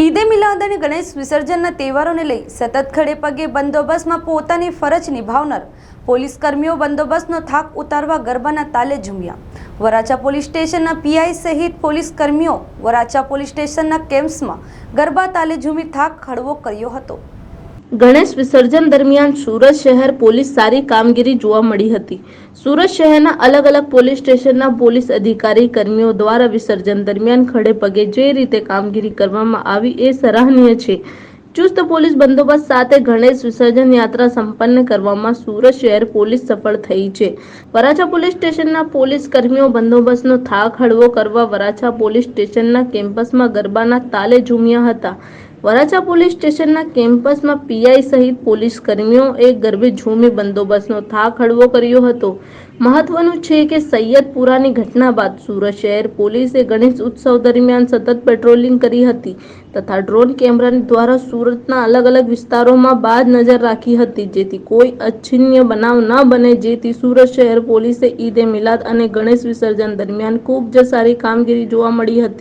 ઈદે મિલાદ અને ગણેશ વિસર્જનના તહેવારોને લઈ સતત ખડે પગે બંદોબસ્તમાં પોતાની ફરજ નિભાવનાર પોલીસ કર્મીઓ બંદોબસ્તનો થાક ઉતારવા ગરબાના તાલે ઝૂમ્યા. વરાછા પોલીસ સ્ટેશનના પીઆઈ સહિત પોલીસ કર્મીઓ વરાછા પોલીસ સ્ટેશનના કેમ્પ્સમાં ગરબા તાલે ઝૂમી થાક હળવો કર્યો હતો. ગણેશ વિસર્જન દરમિયાન સુરત શહેર પોલીસ સારી કામગીરી જોવા મળી હતી. સુરત શહેરના અલગ અલગ પોલીસ સ્ટેશનના પોલીસ અધિકારી કર્મીઓ દ્વારા વિસર્જન દરમિયાન ખડે પગે જે રીતે કામગીરી કરવામાં આવી એ સરાહનીય છે. ચુસ્ત પોલીસ બંદોબસ્ત સાથે ગણેશ વિસર્જન યાત્રા સંપન્ન કરવામાં સુરત શહેર પોલીસ સફળ થઈ છે. વરાછા પોલીસ સ્ટેશનના પોલીસ કર્મીઓ બંદોબસ્તનો થાક હળવો કરવા વરાછા પોલીસ સ્ટેશનના કેમ્પસમાં ગરબાના તાલે ઝૂમ્યા હતા. વરાછા પોલીસ સ્ટેશનના કેમ્પસમાં પીઆઈ સહિત પોલીસ કર્મીઓએ ગરબે ઝૂમી બંદોબસ્તનો થાક હળવો કર્યો હતો. મહત્વનું છે કે સૈયદપુરાની ઘટના બાદ સુરત શહેર પોલીસે ગણેશ ઉત્સવ દરમિયાન સતત પેટ્રોલિંગ કરી હતી તથા ડ્રોન કેમેરા દ્વારા સુરતના અલગ અલગ વિસ્તારોમાં બાજ નજર રાખી હતી જેથી કોઈ અચ્છિન્ય બનાવ ન બને જેથી સુરત શહેર પોલીસે ઈદે મિલાદ અને ગણેશ વિસર્જન દરમિયાન ખૂબ જ સારી કામગીરી જોવા મળી હતી.